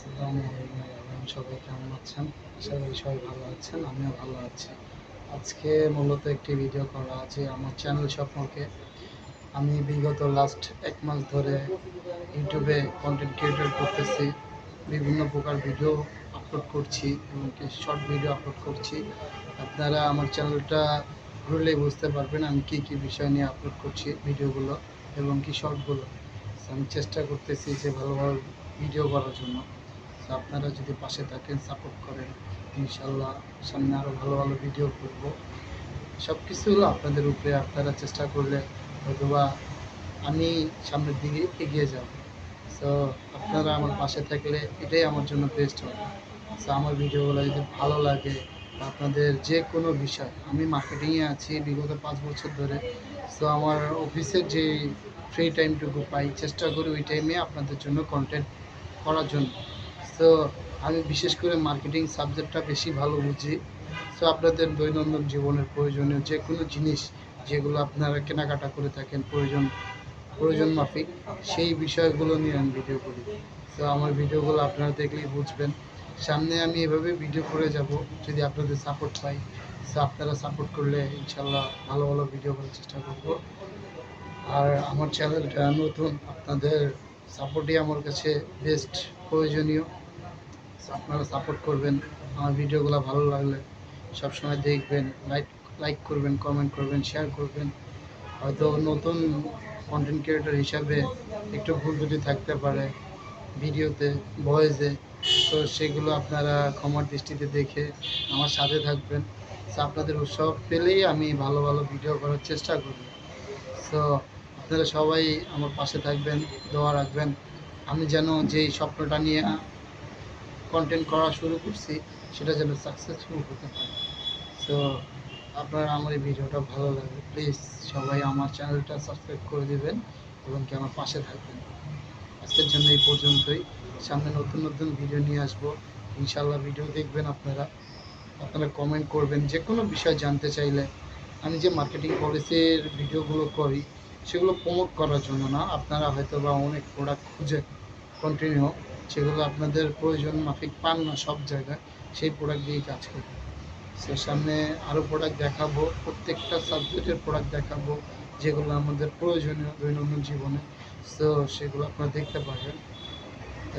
আসসালামু আলাইকুম সবাই কেমন আছেন? আশা করি সবাই ভালো আছেন, আমিও ভালো আছি। আজকে মূলত একটি ভিডিও করা আছে আমার চ্যানেল সম্পর্কে। আমি বিগত লাস্ট এক মাস ধরে ইউটিউবে কন্টেন্ট ক্রিয়েটর করতেছি। বিভিন্ন প্রকার ভিডিও আপলোড করছি এবং শর্ট ভিডিও আপলোড করছি। আপনারা আমার চ্যানেলটা ঘুরলেই বুঝতে পারবেন আমি কী কী বিষয় নিয়ে আপলোড করছি ভিডিওগুলো এবং কি শর্টগুলো আমি চেষ্টা করতেছি যে ভালো ভালো ভিডিও করার জন্য। আপনারা যদি পাশে থাকেন সাপোর্ট করেন, ইনশাল্লাহ সামনে আরও ভালো ভালো ভিডিও করব। সব কিছু হলো আপনাদের উপরে, আপনারা চেষ্টা করলে হয়তোবা আমি সামনের দিকে এগিয়ে যাব। সো আপনারা আমার পাশে থাকলে এটাই আমার জন্য বেস্ট হবে। সো আমার ভিডিওগুলো যদি ভালো লাগে, আপনাদের যে কোনো বিষয়, আমি মার্কেটিংয়ে আছি বিগত পাঁচ বছর ধরে। সো আমার অফিসের যে ফ্রি টাইমটুকু পাই, চেষ্টা করি ওই টাইমে আপনাদের জন্য কন্টেন্ট করার জন্য। সো আমি বিশেষ করে মার্কেটিং সাবজেক্টটা বেশি ভালো বুঝি। সো আপনাদের দৈনন্দিন জীবনের প্রয়োজনীয় যে কোনো জিনিস যেগুলো আপনারা কেনাকাটা করে থাকেন, প্রয়োজন প্রয়োজন মাফিক, সেই বিষয়গুলো নিয়ে আমি ভিডিও করি। তো আমার ভিডিওগুলো আপনারা দেখলেই বুঝবেন। সামনে আমি এভাবে ভিডিও করে যাব, যদি আপনাদের সাপোর্ট পাই। সো আপনারা সাপোর্ট করলে ইনশাল্লাহ ভালো ভালো ভিডিও করার চেষ্টা করব। আর আমার চ্যানেলটা নতুন, আপনাদের সাপোর্টই আমার কাছে বেস্ট প্রয়োজনীয়। আপনারা সাপোর্ট করবেন। আমার ভিডিওগুলো ভালো লাগলে সবসময় দেখবেন লাইক লাইক করবেন কমেন্ট করবেন শেয়ার করবেন। হয়তো নতুন কন্টেন্ট ক্রিয়েটর হিসাবে একটু ভুল ত্রুটি থাকতে পারে ভিডিওতে ভয়েসে তো সেগুলো আপনারা ক্ষমার দৃষ্টিতে দেখে আমার সাথে থাকবেন। So, আপনাদের উৎসাহ পেলেই আমি ভালো ভালো ভিডিও করার চেষ্টা করব। সো আপনারা সবাই আমার পাশে থাকবেন দোয়া রাখবেন। আমি যেন যেই স্বপ্নটা নিয়ে কন্টেন্ট করা শুরু করছি, সেটা যেন সাকসেসফুল হতে পারে। সো আপনারা আমার এই ভিডিওটা ভালো লাগে প্লিজ সবাই আমার চ্যানেলটা সাবস্ক্রাইব করে দেবেন এবং কি আমার পাশে থাকবেন। আজকের জন্য এই পর্যন্তই। সামনে নতুন নতুন ভিডিও নিয়ে আসব। ইনশাল্লাহ ভিডিও দেখবেন আপনারা। আপনারা কমেন্ট করবেন যে কোনো বিষয় জানতে চাইলে। আমি যে মার্কেটিং পলিসির ভিডিওগুলো করি, সেগুলো প্রমোট করার জন্য না, আপনারা হয়তো বা অনেক প্রোডাক্ট খুঁজে কন্টিনিউ সেগুলো আপনাদের প্রয়োজন, মাফিক পান না, সব জায়গায় সেই প্রোডাক্ট দিয়েই কাজ করি। সে সামনে আরও প্রোডাক্ট দেখাবো, প্রত্যেকটা সাবজেক্টের প্রোডাক্ট দেখাবো, যেগুলো আমাদের প্রয়োজনীয় দৈনন্দিন জীবনে। তো সেগুলো আপনারা দেখতে পারবেন।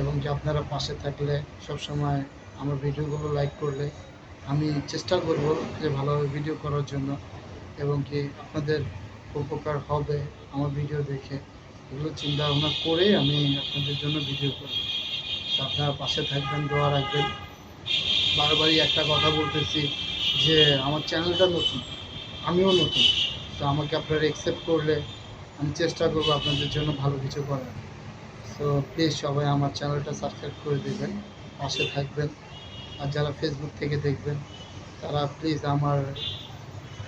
এবং কি আপনারা পাশে থাকলে সবসময় আমার ভিডিওগুলো লাইক করলে আমি চেষ্টা করব যে ভালোভাবে ভিডিও করার জন্য এবং কি আপনাদের উপকার হবে আমার ভিডিও দেখে। এগুলো চিন্তা ভাবনা করে আমি আপনাদের জন্য ভিডিও করব। আপনারা পাশে থাকবেন, দোয়া রাখবেন। বারবারই একটা কথা বলতেছি যে, আমার চ্যানেলটা নতুন, আমিও নতুন, তো আমাকে আপনারা অ্যাকসেপ্ট করলে আমি চেষ্টা করব আপনাদের জন্য ভালো কিছু করার। তো প্লিজ সবাই আমার চ্যানেলটা সাবস্ক্রাইব করে দেবেন, পাশে থাকবেন, আর যারা ফেসবুক থেকে দেখবেন, তারা প্লিজ আমার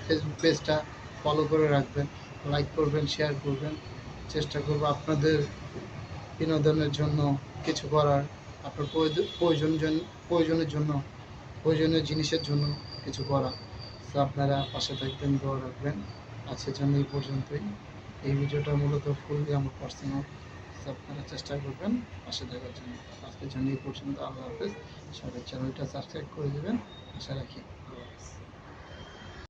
ফেসবুক পেজটা ফলো করে রাখবেন লাইক করবেন শেয়ার করবেন। চেষ্টা করব আপনাদের বিনোদনের জন্য কিছু করার। আপনার প্রয়োজন প্রয়োজন জন- প্রয়োজনের জন্য, প্রয়োজনীয় জিনিসের জন্য কিছু করা। তো আপনারা পাশে থাকবেন, দোয়া রাখবেন। আজকের জন্য এই পর্যন্তই। এই ভিডিওটা মূলত ফুললি আমার পার্সোনাল আপনারা চেষ্টা করবেন পাশে থাকার জন্য। আজকের জন্য এই পর্যন্ত। আল্লাহ হাফেজ। সবাই চ্যানেলটা সাবস্ক্রাইব করে দেবেন। আশা রাখি